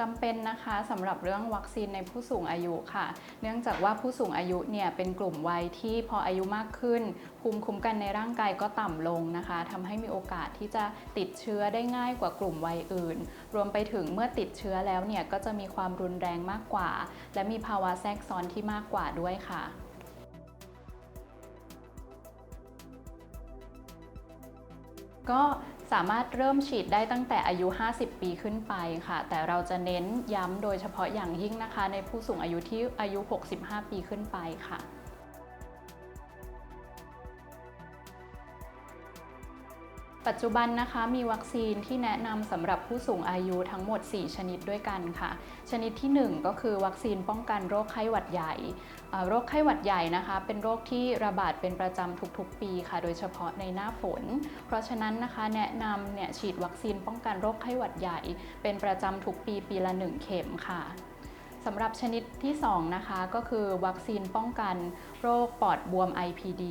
จำเป็นนะคะสำหรับเรื่องวัคซีนในผู้สูงอายุค่ะ เนื่องจากว่าผู้สูงอายุเนี่ยเป็นกลุ่มวัยที่พออายุมากขึ้น ภูมิคุ้มกันในร่างกายก็ต่ำลงนะคะทำให้มีโอกาสที่จะติดเชื้อได้ง่ายกว่ากลุ่มวัยอื่น รวมไปถึงเมื่อติดเชื้อแล้วเนี่ยก็จะมีความรุนแรงมากกว่า และมีภาวะแทรกซ้อนที่มากกว่าด้วยค่ะ ก็สามารถเริ่มฉีดได้ตั้งแต่อายุ 50 ปีขึ้นไปค่ะ แต่เราจะเน้นย้ำโดยเฉพาะอย่างยิ่งนะคะ ในผู้สูงอายุที่อายุ 65 ปีขึ้นไปค่ะ ปัจจุบันนะคะมีวัคซีนที่แนะนำสำหรับผู้สูงอายุทั้งหมด 4 ชนิดด้วยกันค่ะ ชนิดที่ 1 ก็คือวัคซีนป้องกันโรคไข้หวัดใหญ่ โรคไข้หวัดใหญ่นะคะ เป็นโรคที่ระบาดเป็นประจำทุกๆ ปีค่ะ โดยเฉพาะในหน้าฝน เพราะฉะนั้นนะคะแนะนำเนี่ยฉีดวัคซีนป้องกันโรคไข้หวัดใหญ่ เป็นประจำทุกปีปีละ 1 เข็มค่ะ สำหรับชนิดที่ 2 นะคะ ก็คือวัคซีนป้องกันโรคปอดบวม IPD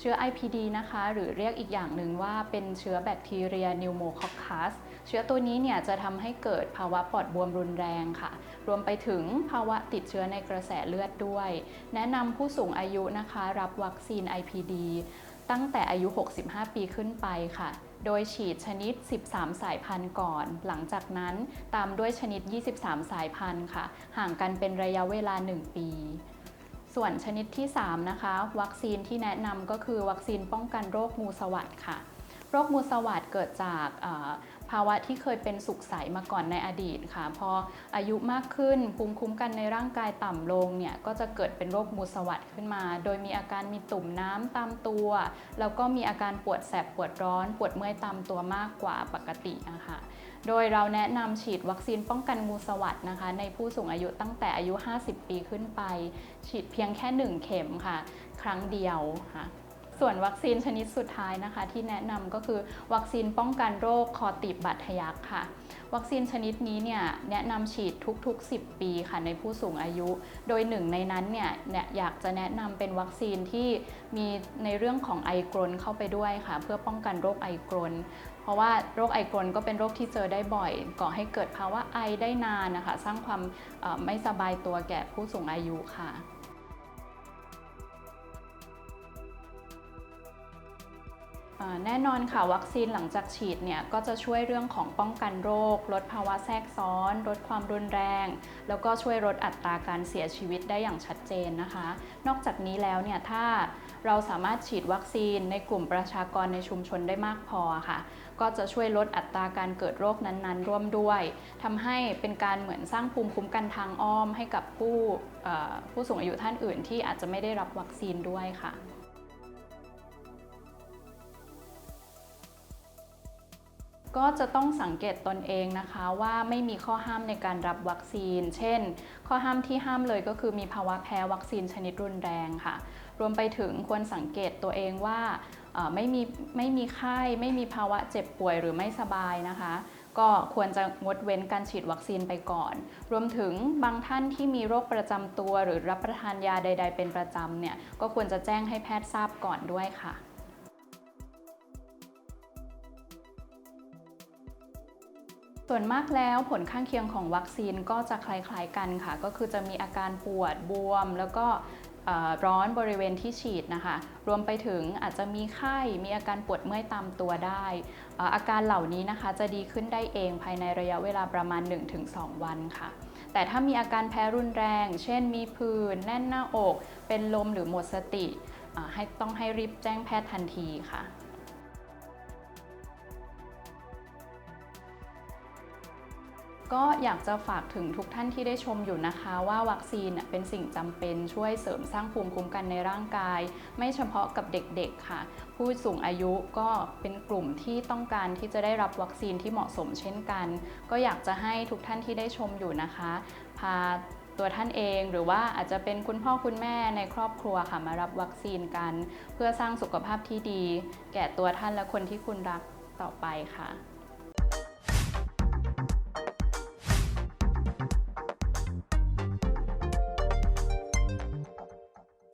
เชื้อ IPD นะคะ หรือเรียกอีกอย่างหนึ่งว่าเป็นเชื้อแบคทีเรียนิวโมคอคคัสเชื้อตัวนี้เนี่ยจะทำให้เกิดภาวะปอดบวมรุนแรงค่ะ รวมไปถึงภาวะติดเชื้อในกระแสเลือดด้วย แนะนำผู้สูงอายุนะคะ รับวัคซีน IPD ตั้งแต่อายุ 65 ปีขึ้นไปค่ะ โดยฉีดชนิด 13 สายพันธุ์ก่อน หลังจากนั้นตามด้วยชนิด 23 สายพันธุ์ค่ะ ห่างกันเป็นระยะเวลา 1 ปี ส่วนชนิดที่ 3 นะคะ วัคซีนที่แนะนำก็คือวัคซีนป้องกันโรคงูสวัสด์ค่ะ โรคงูสวัดเกิดจากภาวะที่เคยเป็นสุขใสมาก่อนในอดีตค่ะ พออายุมากขึ้นภูมิคุ้มกันในร่างกายต่ำลงเนี่ยก็จะเกิดเป็นโรคงูสวัดขึ้นมา โดยมีอาการมีตุ่มน้ำตามตัว แล้วก็มีอาการปวดแสบปวดร้อน ปวดเมื่อยตามตัวมากกว่าปกตินะคะโดยเราแนะนำฉีดวัคซีนป้องกันงูสวัดนะคะ ในผู้สูงอายุตั้งแต่อายุ 50 ปีขึ้นไป ฉีดเพียงแค่ 1 เข็มค่ะ ครั้งเดียวค่ะ ส่วนวัคซีนชนิดสุดท้ายนะคะ ที่แนะนำก็คือวัคซีนป้องกันโรคคอตีบบาดทะยักค่ะ วัคซีนชนิดนี้เนี่ยแนะนำฉีดทุกๆ 10 ปีค่ะในผู้สูงอายุ โดยหนึ่งในนั้นเนี่ยเนี่ยอยากจะแนะนำเป็นวัคซีนที่มีในเรื่องของไอกรนเข้าไปด้วยค่ะ เพื่อป้องกันโรคไอกรนเพราะว่าโรคไอกรนก็เป็นโรคที่เจอได้บ่อย ก่อให้เกิดภาวะไอได้นานนะคะ สร้างความไม่สบายตัวแก่ผู้สูงอายุค่ะ แน่นอนค่ะวัคซีนหลังจากฉีดเนี่ยก็จะช่วยเรื่องของป้องกันโรค ลดภาวะแทรกซ้อน ลดความรุนแรง แล้วก็ช่วยลดอัตราการเสียชีวิตได้อย่างชัดเจนนะคะ นอกจากนี้แล้วเนี่ยถ้าเราสามารถฉีดวัคซีนในกลุ่มประชากรในชุมชนได้มากพอค่ะ ก็จะช่วยลดอัตราการเกิดโรคนั้นๆ ร่วมด้วยทำให้เป็นการเหมือนสร้างภูมิคุ้มกันทางอ้อมให้กับผู้ผู้สูงอายุท่านอื่นที่อาจจะไม่ได้รับวัคซีนด้วยค่ะ ก็จะต้องสังเกตตนเองนะคะว่าไม่มีข้อห้ามในการรับวัคซีน เช่น ข้อห้ามที่ห้ามเลยก็คือมีภาวะแพ้วัคซีนชนิดรุนแรงค่ะ รวมไปถึงควรสังเกตตัวเองว่าไม่มีไม่มีไข้ไม่มีภาวะเจ็บป่วยหรือไม่สบายนะคะ ก็ควรจะงดเว้นการฉีดวัคซีนไปก่อน รวมถึงบางท่านที่มีโรคประจำตัว หรือรับประทานยาใด ๆ เป็นประจำเนี่ยก็ควรจะแจ้งให้แพทย์ทราบก่อนด้วยค่ะ ส่วนมากแล้วผลข้างเคียงของวัคซีนก็จะคล้ายๆกันค่ะ ก็คือจะมีอาการปวดบวม แล้วก็ร้อนบริเวณที่ฉีดนะคะ รวมไปถึงอาจจะมีไข้ มีอาการปวดเมื่อยตามตัวได้ อาการเหล่านี้นะคะจะดีขึ้นได้เองภายในระยะเวลาประมาณ 1-2 วันค่ะ แต่ถ้ามีอาการแพ้รุนแรง เช่นมีผื่นแน่นหน้าอก เป็นลมหรือหมดสติ ให้ต้องให้รีบแจ้งแพทย์ทันทีค่ะ ก็อยากจะฝากถึงทุกท่านที่ได้ชมอยู่นะคะว่าวัคซีนเป็นสิ่งจำเป็นช่วยเสริมสร้างภูมิคุ้มกันในร่างกาย ไม่เฉพาะกับเด็กๆค่ะ ผู้สูงอายุก็เป็นกลุ่มที่ต้องการที่จะได้รับวัคซีนที่เหมาะสมเช่นกัน ก็อยากจะให้ทุกท่านที่ได้ชมอยู่นะคะ พาตัวท่านเองหรือว่าอาจจะเป็นคุณพ่อคุณแม่ในครอบครัวค่ะมารับวัคซีนกัน เพื่อสร้างสุขภาพที่ดี แก่ตัวท่านและคนที่คุณรักต่อไปค่ะ